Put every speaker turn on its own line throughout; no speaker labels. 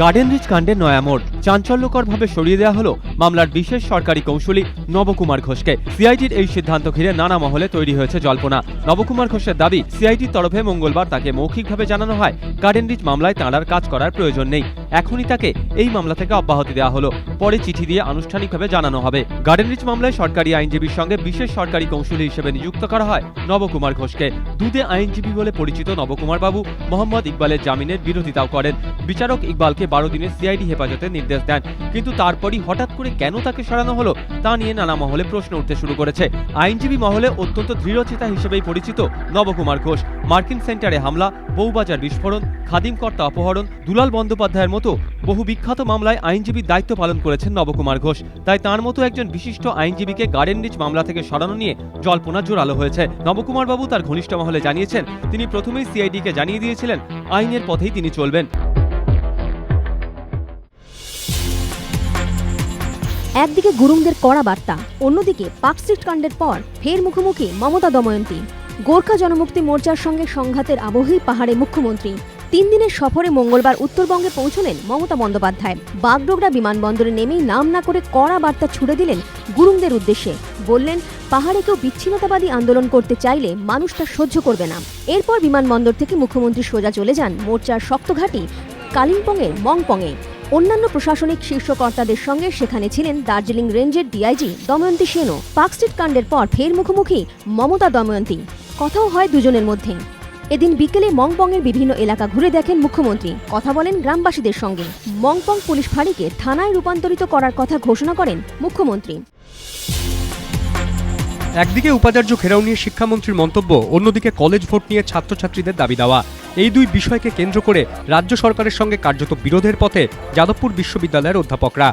Garden reach কাণ্ডে নয়া মোড়। চাঞ্চল্যকরভাবে সরিয়ে দেওয়া হলো মামলার বিশেষ সরকারি কৌশলী নবকুমার ঘোষকে। সিআইডির এই সিদ্ধান্ত ঘিরে নানা মহলে তৈরি হয়েছে জল্পনা। নবকুমার ঘোষের দাবি, সিআইডির তরফে মঙ্গলবার তাকে মৌখিকভাবে জানানো হয়। রিচ মামলায় তাঁরার কাজ করার প্রয়োজন নেই। এখনই তাকে এই মামলা থেকে অব্যাহতি দেওয়া হলো। পরে চিঠি দিয়ে আনুষ্ঠানিকভাবে জানানো হবে। গার্ডেন রিচ মামলায় সরকারি আইনজীবীর সঙ্গে বিশেষ সরকারি কৌশলী হিসেবে নিযুক্ত করা হয় নবকুমার ঘোষকে। দুদে আইনজীবী বলে পরিচিত নবকুমার বাবু মোহাম্মদ ইকবালের জামিনের বিরোধিতাও করেন। বিচারক ইকবালকে বারো দিনের সিআইডি হেফাজতের নির্দেশ দেন। কিন্তু তারপরই হঠাৎ করে কেন তাকে সরানো হলো, তা নিয়ে নানা মহলে প্রশ্ন উঠতে শুরু করেছে। আইনজীবী মহলে অত্যন্ত দৃঢ়চেতা হিসেবেই পরিচিত নবকুমার ঘোষ। মার্কিন সেন্টারে হামলা, বউবাজার বিস্ফোরণ, খাদিম কর্তা অপহরণ, দুলাল বন্দ্যোপাধ্যায়ের মতো বহু বিখ্যাত মামলায় আইনজীবীর দায়িত্ব পালন করেছেন নবকুমার ঘোষ। তাই তার মতো একজন বিশিষ্ট আইনজীবীকে গার্ডেন রিচ মামলা থেকে সরানো নিয়ে জল্পনা জোরালো হয়েছে। নবকুমার বাবু তার ঘনিষ্ঠ মহলে জানিয়েছেন, তিনি প্রথমেই সিআইডিকে জানিয়ে দিয়েছিলেন, আইনের পথেই তিনি চলবেন।
একদিকে গুরুংদের কড়া বার্তা, অন্যদিকে পাকস্ট্রিট কাণ্ডের পর ফের মুখোমুখি মমতা দময়ন্তী। গোর্খা জনমুক্তি মোর্চার সঙ্গে সংঘাতের আবহেই পাহাড়ে মুখ্যমন্ত্রী। তিন দিনের সফরে মঙ্গলবার উত্তরবঙ্গে পৌঁছলেন মমতা বন্দ্যোপাধ্যায়। বাগডোগরা বিমানবন্দরে নেমেই নাম না করে কড়া বার্তা ছুড়ে দিলেন গুরুংদের উদ্দেশ্যে। বললেন, পাহাড়ে কেউ বিচ্ছিন্নতাবাদী আন্দোলন করতে চাইলে মানুষ তা সহ্য করবে না। এরপর বিমানবন্দর থেকে মুখ্যমন্ত্রী সোজা চলে যান মোর্চার শক্তঘাটি কালিম্পংয়ের মংপংয়ে। অন্যান্য প্রশাসনিক শীর্ষকর্তাদের সঙ্গে সেখানে ছিলেন দার্জিলিং রেঞ্জের ডিআইজি দময়ন্তী সেনও পার্কস্ট্রিট কাণ্ডের পর ফের মুখোমুখি মমতা দময়ন্তী। কথাও হয় দুজনের মধ্যে। এদিন বিকেলে মংপংয়ের বিভিন্ন এলাকা ঘুরে দেখেন মুখ্যমন্ত্রী। কথা বলেন গ্রামবাসীদের সঙ্গে। মংপং পুলিশ ফাঁড়িকে থানায় রূপান্তরিত করার কথা ঘোষণা করেন মুখ্যমন্ত্রী।
একদিকে উপাচার্য ঘেরাও নিয়ে শিক্ষামন্ত্রীর মন্তব্য, অন্যদিকে কলেজ ভোট নিয়ে ছাত্রছাত্রীদের দাবি দেওয়া। এই দুই বিষয়কে কেন্দ্র করে রাজ্য সরকারের সঙ্গে কার্যত বিরোধের পথে যাদবপুর বিশ্ববিদ্যালয়ের অধ্যাপকরা।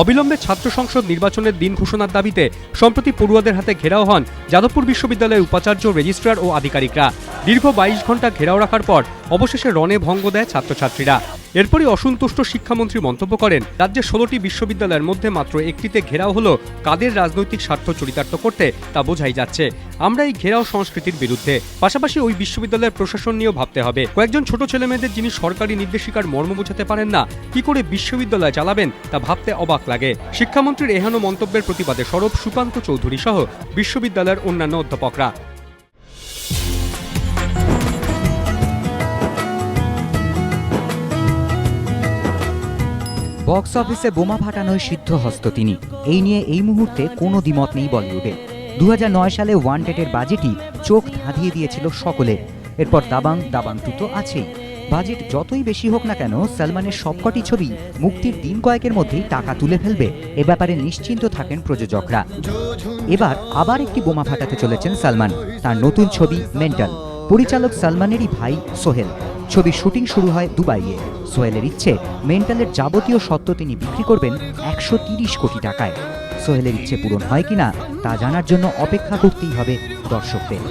অবিলম্বে ছাত্র সংসদ নির্বাচনের দিন ঘোষণার দাবিতে সম্প্রতি পড়ুয়াদের হাতে ঘেরাও হন যাদবপুর বিশ্ববিদ্যালয়ের উপাচার্য, রেজিস্ট্রার ও আধিকারিকরা। দীর্ঘ বাইশ ঘণ্টা ঘেরাও রাখার পর অবশেষে রণে ভঙ্গ দেয় ছাত্রছাত্রীরা। এরপরই অসন্তুষ্ট শিক্ষামন্ত্রী মন্তব্য করেন রাজ্যের ষোলোটি বিশ্ববিদ্যালয়ের মধ্যে মাত্র একটিতে ঘেরাও হলো কাদের রাজনৈতিক স্বার্থ চরিতার্থ করতে, তা বোঝাই যাচ্ছে। আমরা এই ঘেরাও সংস্কৃতির বিরুদ্ধে। পাশাপাশি ওই বিশ্ববিদ্যালয়ের প্রশাসন নিয়েও ভাবতে হবে। কয়েকজন ছোট ছেলেমেয়েদের যিনি সরকারি নির্দেশিকার মর্ম বোঝাতে পারেন না, কি করে বিশ্ববিদ্যালয় চালাবেন, তা ভাবতে অবাক লাগে। শিক্ষামন্ত্রীর এহেন মন্তব্যের প্রতিবাদে সরব সুকান্ত চৌধুরী সহ বিশ্ববিদ্যালয়ের অন্যান্য অধ্যাপকরা।
বক্স অফিসে বোমা ফাটানোয় সিদ্ধহস্ত তিনি। এই নিয়ে এই মুহূর্তে কোনো দ্বিমত নেই বলিউডে। দু হাজার নয় সালে ওয়ান্টেডের বাজেটই চোখ ধাঁধিয়ে দিয়েছিল সকলে এরপর দাবাং দাবাং টু তো আছেই। বাজেট যতই বেশি হোক না কেন, সালমানের সবকটি ছবি মুক্তির দিন কয়েকের মধ্যেই টাকা তুলে ফেলবে। এ ব্যাপারে নিশ্চিন্ত থাকেন প্রযোজকরা। এবার আবার একটি বোমা ফাটাতে চলেছেন সালমান। তার নতুন ছবি মেন্টাল। পরিচালক সালমানেরই ভাই সোহেল। ছবির শুটিং শুরু হয় দুবাইয়ে। সোহেলের ইচ্ছে, মেন্টালের যাবতীয় সত্ত্ব তিনি বিক্রি করবেন একশো কোটি টাকায়। সোহেলের ইচ্ছে পূরণ হয় কিনা, তা জানার জন্য অপেক্ষা করতেই হবে দর্শকদের।